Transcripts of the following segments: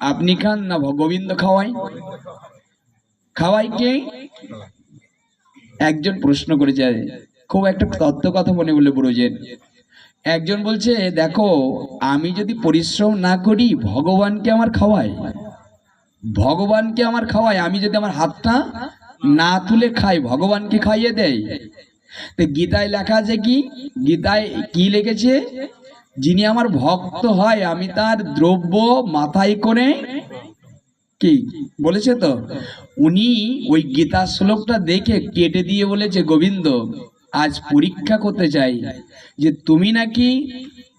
আপনি খান না গোবিন্দ খাওয়াই? খাওয়াই কে? একজন প্রশ্ন করেছে, খুব একটা তত্ত্ব কথা মনে বলে বুড়োজেন। একজন বলছে, দেখো, আমি যদি পরিশ্রম না করি, ভগবানকে আমার খাওয়াই। ভগবানকে আমার খাওয়াই, আমি যদি আমার হাতটা না তুলে খাই, ভগবানকে খাইয়ে দেয় তো গীতায় লেখা আছে কি? গীতায় কি লিখেছে? যিনি আমার ভক্ত হয়, আমি তার দ্রব্য মাথায় করে কি? বলেছে তো? উনি ওই গীতা শ্লোকটা দেখে কেটে দিয়ে বলেছে, গোবিন্দ, আজ পরীক্ষা করতে চাই যে তুমি নাকি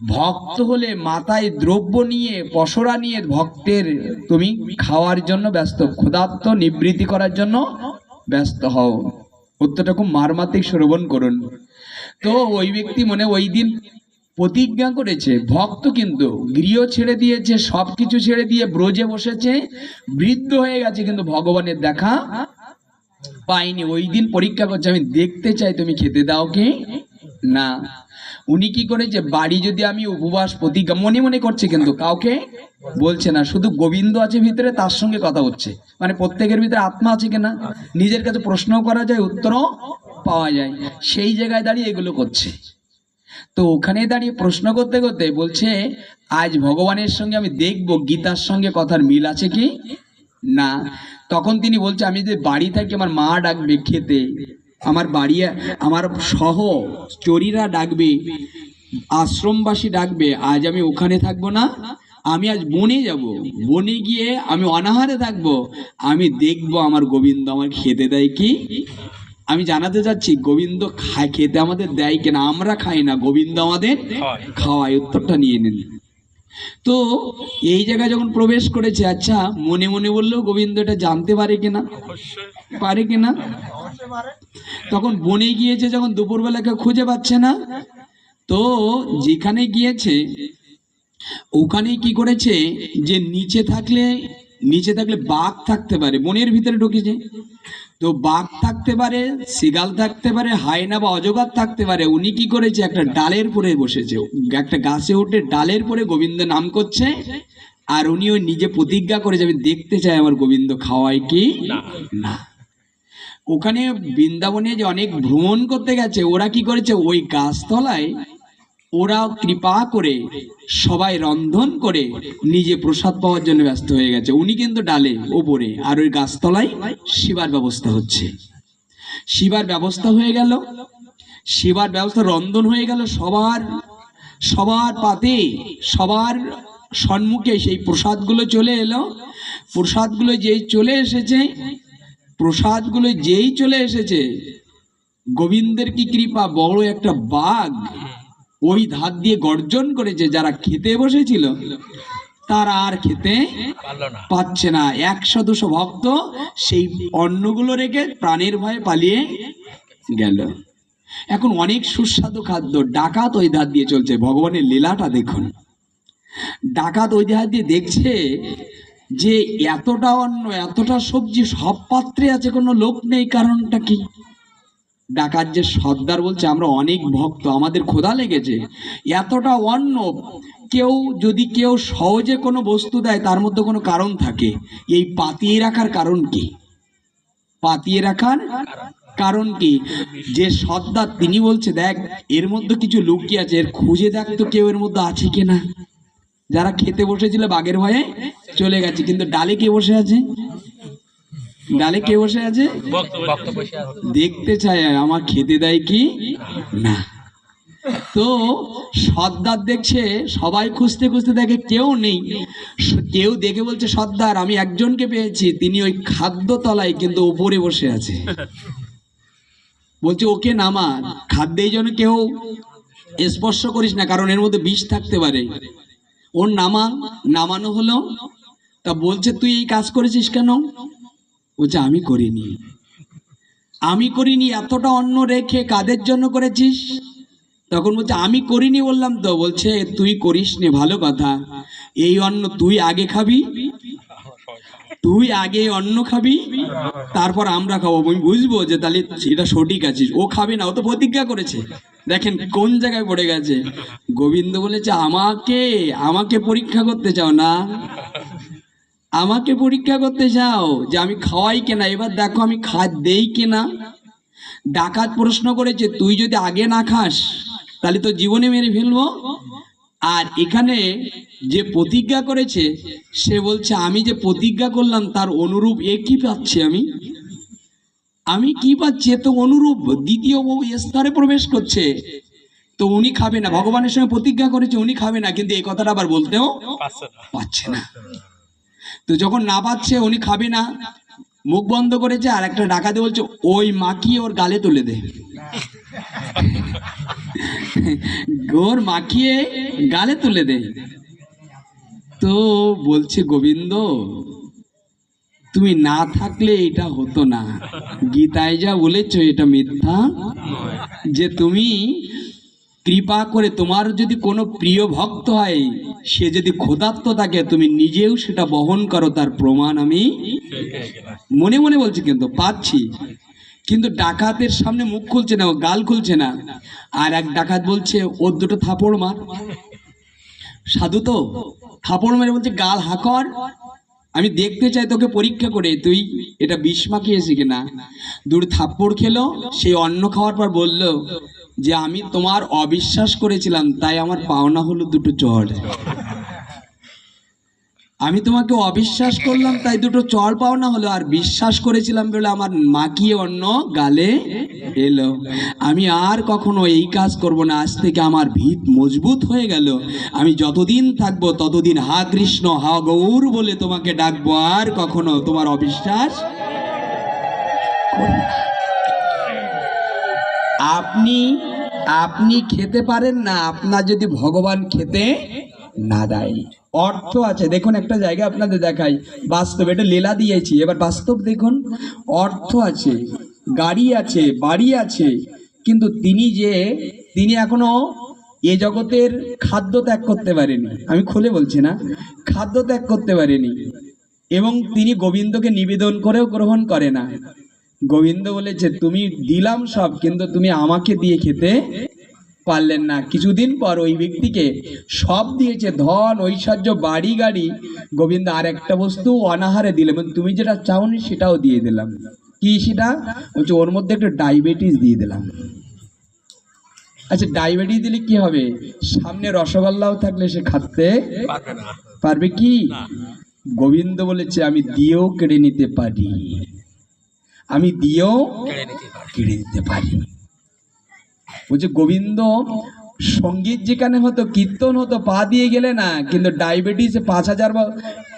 ভক্ত হলে মাথায় দ্রব্য নিয়ে পসরা নিয়ে ভক্তের, তুমি খাওয়ার জন্য ব্যস্ত, ক্ষুধার্ত, নিবৃত্তি করার জন্য ব্যস্ত হও। উত্তরটা খুব মারমাতিক শ্রবণ করুন। তো ওই ব্যক্তি মনে ওই দিন প্রতিজ্ঞা করেছে, ভক্ত কিন্তু গৃহ ছেড়ে দিয়েছে, সবকিছু ছেড়ে দিয়ে ব্রজে বসেছে, বৃদ্ধ হয়ে গেছে কিন্তু ভগবানের দেখা পাইনি ওই দিন পরীক্ষা করছে, আমি দেখতে চাই, তুমি খেতে দাও কি? না। উনি কি করেছে, বাড়ি যদি আমি উপবাস প্রতিজ্ঞা, মনে মনে করছে কিন্তু কাউকে বলছে না, শুধু গোবিন্দ আছে ভিতরে, তার সঙ্গে কথা হচ্ছে। মানে প্রত্যেকের ভিতরে আত্মা আছে কিনা? নিজের কাছে প্রশ্ন করা যায়, উত্তরও পাওয়া যায়। সেই জায়গায় দাঁড়িয়ে এগুলো করছে। তো ওখানে দাঁড়িয়ে প্রশ্ন করতে করতে বলছে, আজ ভগবানের সঙ্গে আমি দেখব, গীতার সঙ্গে কথার মিল আছে কি? না। তখন তিনি বলছে, আমি যে বাড়ি থাকি, আমার মা ডাকবে খেতে, আমার বাড়ি, আমার সহ চরিরা ডাকবে, আশ্রমবাসী ডাকবে, আজ আমি ওখানে থাকব না, আমি আজ বনে যাব, বনে গিয়ে আমি অনাহারে থাকব, আমি দেখব আমার গোবিন্দ আমার খেতে দেয় কি? আমি জানাতে চাচ্ছি গোবিন্দ খায় খেতে আমাদের দেয় কিনা? আমরা খাই না গোবিন্দ আমাদের খাওয়ায়। উত্তরটা নিয়ে নিন। তো এই জায়গায় যখন প্রবেশ করেছে আচ্ছা মনে মনে বললেও গোবিন্দ এটা জানতে পারে কিনা? পারে কিনা? তখন বনে গিয়েছে যখন দুপুরবেলা কেউ খুঁজে পাচ্ছে না তো যেখানে গিয়েছে ওখানেই কি করেছে? যে নিচে থাকলে নিচে থাকলে বাঘ থাকতে পারে বনের ভিতরে ঢুকেছে তো বাঘ থাকতে পারে সিগাল থাকতে পারে হায়না বা অজগর থাকতে পারে উনি কি করেছে একটা ডালের পরে বসেছে। একটা গাছে উঠে ডালের পরে গোবিন্দ নাম করছে আর উনি ওই নিজে প্রতিজ্ঞা করেছে আমি দেখতে চাই আমার গোবিন্দ খাওয়ায় কি? না। ওখানে বৃন্দাবনে যে অনেক ভ্রমণ করতে গেছে ওরা কি করেছে ওই গাছতলায় ওরা কৃপা করে সবাই রন্ধন করে নিজে প্রসাদ পাওয়ার জন্য ব্যস্ত হয়ে গেছে। উনি কিন্তু ডালে, ওপরে, আর ওই গাছতলায় শিবার ব্যবস্থা হচ্ছে। শিবার ব্যবস্থা হয়ে গেল। শিবার ব্যবস্থা, রন্ধন হয়ে গেল সবার সবার পাতে, সবার সম্মুখে সেই প্রসাদগুলো চলে এলো। প্রসাদগুলো যেই চলে এসেছে, প্রসাদগুলো যেই চলে এসেছে, গোবিন্দের কি কৃপা, বড় একটা বাঘ। ওই ধার দিয়ে গর্জন করেছে যারা খেতে বসেছিল তারা আর খেতে পাচ্ছে না। একশো দুশো ভক্ত সেই অন্নগুলো রেখে প্রাণের ভয়ে পালিয়ে গেল। এখন অনেক সুস্বাদু খাদ্য ডাকাত ওই ধার দিয়ে চলছে। ভগবানের লীলাটা দেখুন। ডাকাত ওই ধার দিয়ে দেখছে যে এতটা অন্ন এতটা সবজি সব পাত্রে আছে কোনো লোক নেই কারণটা কি? ডাকাত যে সর্দার বলছে, আমরা অনেক ভক্ত, আমাদের ক্ষুধা লেগেছে। এতটা অন্য কেউ যদি কেউ সহজে কোনো বস্তু দেয়, তার মধ্যে কোনো কারণ থাকে। এই পাতিয়ে রাখার কারণ কি? পাতিয়ে রাখার কারণ কি? যে সর্দার, তিনি বলছে, দেখ, এর মধ্যে কিছু লুকিয়ে আছে, এর খুঁজে দেখ তো কেউ এর মধ্যে আছে কিনা। যারা খেতে বসেছিল বাঘের ভয়ে চলে গেছে, কিন্তু ডালে কে বসে আছে? ডালে কে বসে আছে? দেখতে চায় আমার খেতে দেয় কি? না। তো সর্দার দেখছে, সবাই খুঁজতে খুঁজতে দেখে কেউ নেই। কেউ দেখে বলছে, সর্দার, আমি একজনকে পেয়েছি, তিনি ওই খাদ্য তলায় কিন্তু ওপরে বসে আছে। বলছে, ওকে নামা খাদ্যে যেন কেউ স্পর্শ করিস না, কারণ এর মধ্যে বিষ থাকতে পারে। ওর নামা, নামানো হলো। তা বলছে, তুই এই কাজ করেছিস কেন? বলছে আমি করিনি। আমি করিনি, এতটা অন্ন রেখে কাদের জন্য করেছিস? তখন বলছে, আমি করিনি বললাম তো। বলছে, তুই করিস নি, ভালো কথা। এই অন্ন তুই আগে খাবি, তুই আগে অন্ন খাবি, তারপর আমরা খাব। আমি বুঝব যে তাহলে এটা সঠিক আছিস। ও খাবে না, ও তো প্রতিজ্ঞা করেছে। দেখেন কোন জায়গায় পড়ে গেছে। গোবিন্দ বলেছে, আমাকে আমাকে পরীক্ষা করতে চাও না? আমাকে পরীক্ষা করতে চাও যে আমি খাওয়াই কেনা। এবার দেখো আমি খাদ দেই কেনা। ডাকাত প্রশ্ন করেছে তুই যদি আগে না খাস তাহলে তো জীবনে মেরে ফেলব? আর এখানে যে প্রতিজ্ঞা করেছে সে বলছে আমি যে প্রতিজ্ঞা করলাম তার অনুরূপ এ কি পাচ্ছি আমি? আমি কি পাচ্ছি? এ তো অনুরূপ দ্বিতীয় বউ স্তরে প্রবেশ করছে। তো উনি খাবে না। ভগবানের সঙ্গে প্রতিজ্ঞা করেছে উনি খাবে না। কিন্তু এই কথাটা আবার বলতেও পাচ্ছে না। তো যখন না পাচ্ছে, উনি খাবে না। মুখ বন্ধ করেছে, আর একটা ডাকাতে বলছে, ওই মাখিয়ে ওর গালে তুলে দে। গোর মাখিয়ে গালে তুলে দে। তো বলছে, গোবিন্দ, তুমি না থাকলে এটা হতো না। গীতায় যা বলেছ, এটা মিথ্যা। যে তুমি কৃপা করে তোমার যদি কোনো প্রিয় ভক্ত হয়, সে যদি ক্ষুধার্ত থাকে, তুমি নিজেও সেটা বহন করো, তার প্রমাণ আমি মনে মনে বলছি কিন্তু, পাচ্ছি। কিন্তু ডাকাতের সামনে মুখ খুলছে না, ও গাল খুলছে না। আর এক ডাকাত বলছে, ওর দুটো থাপড় মার। সাধু তো, থাপড় মেরে বলছে, গাল হাকর আমি দেখতে চাই তোকে পরীক্ষা করে, তুই এটা বিষ মাখিয়েছি কিনা? দূর থাপ্পড় খেলো সেই অন্ন খাওয়ার পর বলল যে আমি তোমার অবিশ্বাস করেছিলাম, তাই আমার পাওনা হলো দুটো চড় আমি তোমাকে অবিশ্বাস করলাম, তাই দুটো চড় পাওনা হলো, আর বিশ্বাস করেছিলাম বলে আমার মাকিয়ে অন্য গালে এলো। আমি আর কখনো এই কাজ করব না, আজ থেকে আমার ভিত মজবুত হয়ে গেল। আমি যতদিন থাকব, ততদিন হা কৃষ্ণ, হা গৌর বলে তোমাকে ডাকবো, আর কখনো তোমার অবিশ্বাস আপনি আপনি খেতে পারেন না, আপনার যদি ভগবান খেতে না দেয়। অর্থ আছে। দেখুন, একটা জায়গা আপনাদের দেখাই। বাস্তব এটা লীলা দিয়েছি। এবার বাস্তব দেখুন, অর্থ আছে, গাড়ি আছে, বাড়ি আছে, কিন্তু তিনি যে, তিনি এখনও এ জগতের খাদ্য ত্যাগ করতে পারেনি। আমি খুলে বলছি না, খাদ্য ত্যাগ করতে পারেনি। এবং তিনি গোবিন্দকে নিবেদন করেও গ্রহণ করে না। গোবিন্দ বলেছে তুমি দিলাম সব কিন্তু তুমি আমাকে দিয়ে খেতে পারলেন না। কিছুদিন পর ওই ব্যক্তিকে সব দিয়েছে ধন ঐশ্বর্য বাড়ি গাড়ি। গোবিন্দ আর একটা বস্তু অনাহারে দিলে মানে তুমি যেটা চাওনি সেটাও দিয়ে দিলাম। কি সেটা? বলছে ওর মধ্যে একটু ডায়াবেটিস দিয়ে দিলাম। আচ্ছা ডায়াবেটিস দিলে কি হবে? সামনে রসগোল্লাও থাকলে সে খাতে পারবে কি? গোবিন্দ বলেছে আমি দিয়েও কেড়ে নিতে পারি। আমি দিয়েও কেড়ে নিতে পারি। বলছে গোবিন্দ সংগীত যেখানে হতো কীর্তন হতো পা দিয়ে গেলে না কিন্তু ডায়াবেটিস পাঁচ হাজার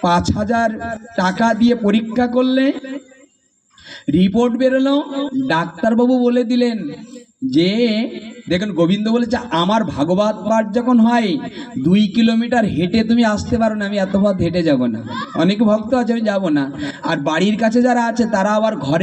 পাঁচ হাজার টাকা দিয়ে পরীক্ষা করলে রিপোর্ট বেরোলো ডাক্তারবাবু বলে দিলেন যে দেখুন গোবিন্দ বলেছে আমার ভাগবত পাঠ যখন হয় দুই কিলোমিটার হেঁটে তুমি আসতে পারো না আমি এত পথ হেঁটে যাব না। অনেক ভক্ত আছে আমি যাব না। আর বাড়ির কাছে যারা আছে তারা আবার ঘরে